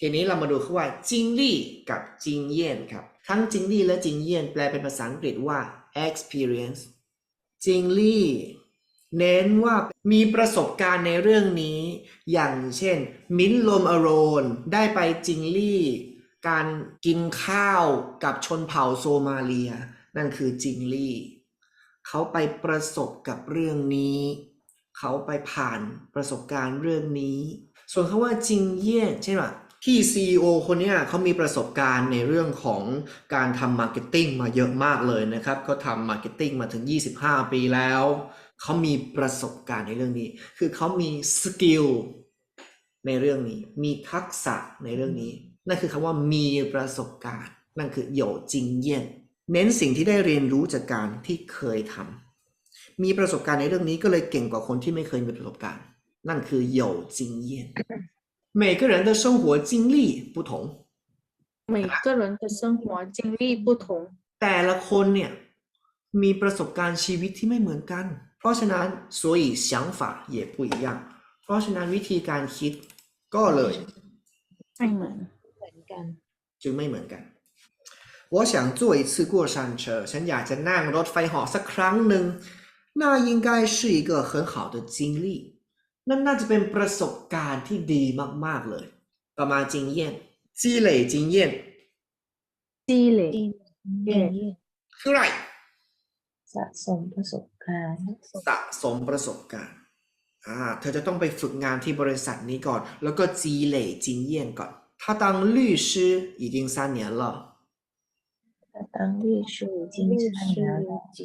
ทีนี้เรามาดูคำว่าจิงลี่กับจิงเย่นครับ ทั้งจิงลี่และจิงเย่นแปลเป็นภาษาอังกฤษว่า experience จิงลี่เน้นว่ามีประสบการณ์ในเรื่องนี้ อย่างเช่น มิ้นลมอโรนได้ไปจิงลี่ การกินข้าวกับชนเผ่าโซมาเลีย นั่นคือจิงลี่ เขาไปประสบกับเรื่องนี้ เขาไปผ่านประสบการณ์เรื่องนี้ ส่วนคำว่าจิงเย่ใช่ไหม ที่ CEO คนนี้เขามีประสบการณ์ในเรื่องของการทำมาร์เก็ตติ้งมาเยอะมากเลยนะครับเขาทำมาร์เก็ตติ้งมาถึง 25 ปีแล้ว เขามีประสบการณ์ในเรื่องนี้ คือเขามีสกิลในเรื่องนี้ มีทักษะในเรื่องนี้ นั่นคือคำว่ามีประสบการณ์ นั่นคือโยจริงเยี่ยน เน้นสิ่งที่ได้เรียนรู้จากการที่เคยทำมีประสบการณ์ในเรื่องนี้ก็เลยเก่งกว่าคนที่ไม่เคยมีประสบการณ์ นั่นคือโยจริงเยี่ยน 每个人的生活经历不同每个人的生活经历不同， แต่ละคนเนี่ยมีประสบการณ์ชีวิตที่ไม่เหมือนกัน เพราะฉะนั้น所以想法也不一样เพราะฉะนั้นวิธีการคิดก็เลย ไม่เหมือน เหมือนกัน จึงไม่เหมือนกัน我想坐一次过山车ฉันอยากจะนั่งรถไฟเหาะสักครั้งหนึ่ง那应该是一个很好的经历 นั่นน่าจะเป็นประสบการณ์ที่ดีมากๆเลย ต่อมา经验积累经验积累 ดี เย่ คืออะไร สะสมประสบการณ์ สะสมประสบการณ์ อ่า เธอจะต้องไปฝึกงานที่บริษัทนี้ก่อน แล้วก็积累经验ก่อน他当律师已经三年了他当律师已经律三年师了几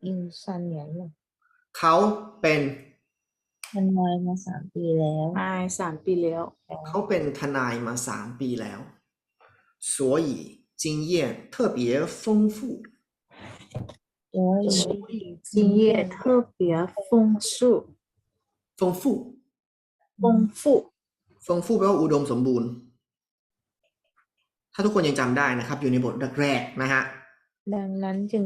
已经三年了 เขาเป็น มั นน้อยมาสามปีแล้ว มาสามปีแล้ว เขาเป็นทนายมาสามปีแล้ว所以经验特别丰富所以所以经验特别丰富，丰富丰富。丰富แปลว่าอุดมสมบูรณ์ ถ้าทุกคนยังจำได้นะครับ อยู่ในบทแรกๆนะฮะ ดังนั้นจึง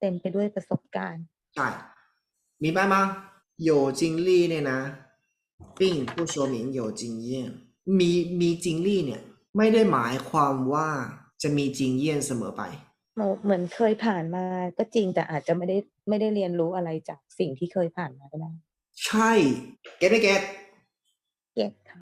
เต็มไปด้วยประสบการณ์ ใช่明白吗 有经历เนี่ยนะ并不说明有经验มีมี经历เนี่ย ไม่ได้หมายความว่าจะมี经验เสมอไป เราเหมือนเคยผ่านมาก็จริงแต่อาจจะไม่ได้ไม่ได้เรียนรู้อะไรจากสิ่งที่เคยผ่านมาก็ได้ ใช่ เก็ตไม่เก็ต เก็ตค่ะ